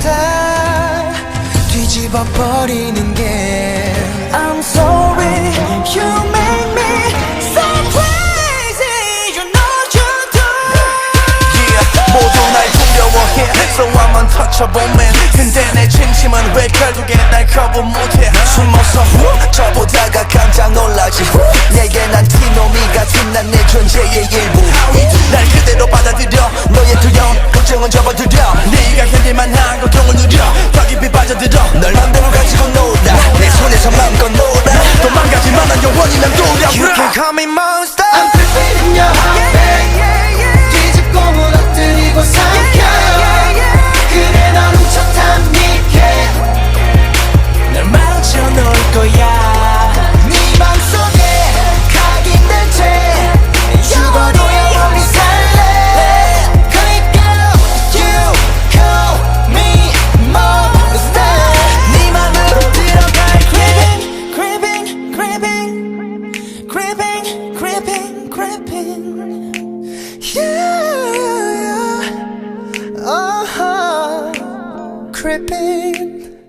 다 뒤집어 버리는 게 I'm sorry you make me so crazy you know you do yeah, 모두 날 두려워해 so I'm untouchable man 근데 내 진심은 왜 결국엔 날 거부 못해 도망가지만 난 영원히 You can call me monster. I'm creeping in your heart creeping, creeping. Yeah, yeah, yeah. Oh, creeping.